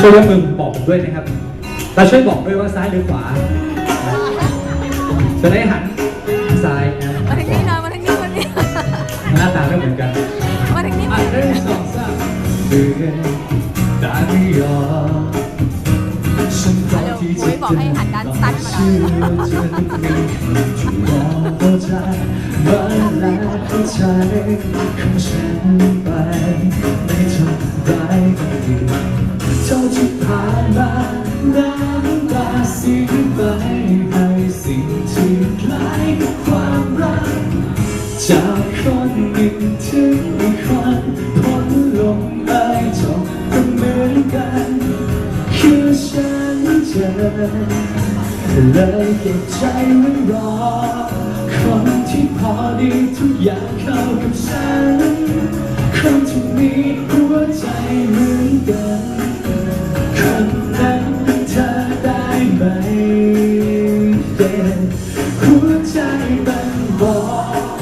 ช่วยยกมือบอกด้วยนะครับเราช่วยบอกด้วยว่าซ้ายหรือขวา จะได้หันซ้ายนะมาทางนี้หน่อยมาทางนี้มาทางนี้หน้าตาไม่เหมือนกันมาทางนี้อะหนึ่งสองสามเดือนตาไม่ยอมฉันพร้อมที่จะเดินต่อเชื่อเธอทุกทีที่มองเข้าใจมาแล้วเข้าใจของฉันไปำตาสีไปให้สิ่งที่คล้ายกับความรัก จากคนหนึ่งถึงอีกคนพ้นลมหายใจก็เหมือนกัน คือฉันเจอเลยเก็บใจไว้รอ คนที่พอดีทุกอย่างเข้ากับฉัน Yeah หัวใจมันบอก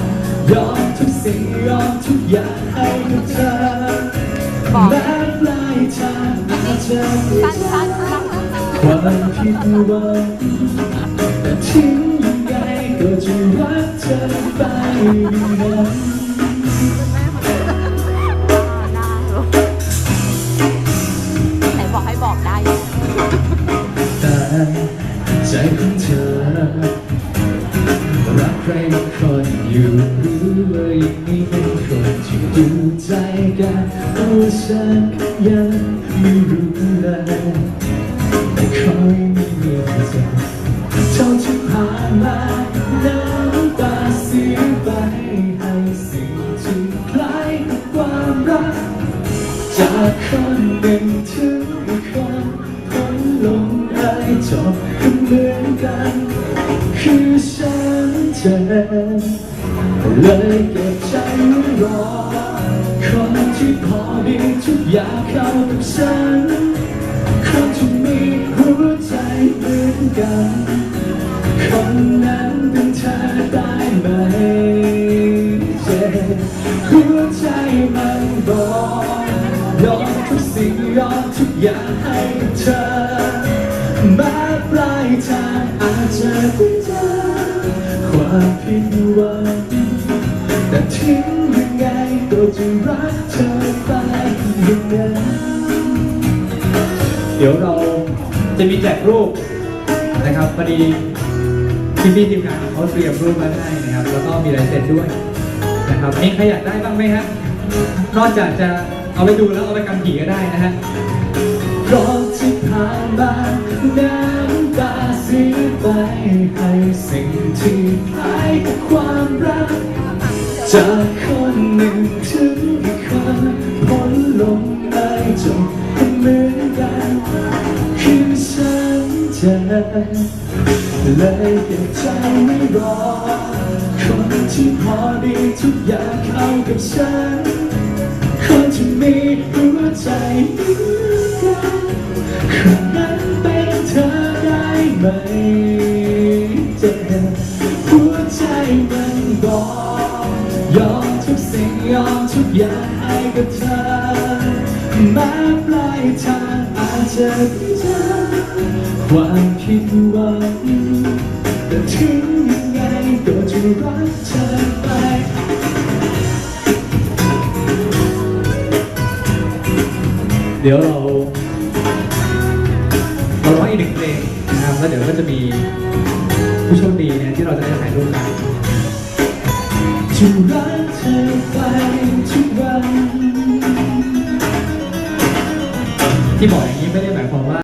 ยอมทุกสิ่งยอมทุกอย่างให้กับเธอบอกแม้ปลายทางอาจจะไม่ใช่ความผิดหวังแต่ทิ้งยังไงก็จะรักเธอไปนาน รักใครบางคนอยู่หรือว่ายังมีเป็นคนที่ดูใจกันโอ้ฉันยังไม่รู้เลยแต่คอยมีเมียเธอเท่าที่ผ่านมาน้ำตาเสียไปให้สิ่งที่คล้ายกับความรักจากคน เลยเก็บใจไว้รอ คนที่พอดีทุกอย่างเข้ากับฉันคนที่มีหัวใจเหมือนกัน คนนั้นเป็นเธอได้ไหมเจ็บหัวใจมันบอกยอมทุกสิ่งยอมทุกอย่างให้เธอแม้ปลายทางอาจจะเป็นเธอความผิดหวัง งยังไงก็จะรักเธอไปอย่างนั้นเดี๋ยวเราจะมีแจกรูปนะครับพอดีพี่พี่ทีมงานเขาเตรียมรูปมาให้นะครับ แล้วก็มีลายเซ็นด้วยนะครับมีใครอยากได้บ้างไหมฮะนอกจากจะเอาไปดูแล้วเอาไปกันผีก็ได้นะฮะราะที่ผ่านมาน้ำตาสีไปให้สิ่งที่คล้ายกับความรัก จากคนหนึ่งถึงอีกคนพ้นลมหายจก็เหมือนกันคือฉันเจอเลยเก็บใจไม่รอ คนที่พอดีทุกอย่างเข้ากับฉัน คนที่มีรู้ อยางให้กับเธอแม้ปลายทางอาจจะเป็นเธอความผิดหวังแต่ถึงยังไงก็จะรักเธอไปเดี๋ยวเราเราร้องอีกหนึ่งเพลงนะครับแล้วเดี๋ยวก็จะมีผู้โชคดีเนี่ยที่เราจะได้ถ่ายรูปกันจะรักเธอไป ทุกวันที่บอก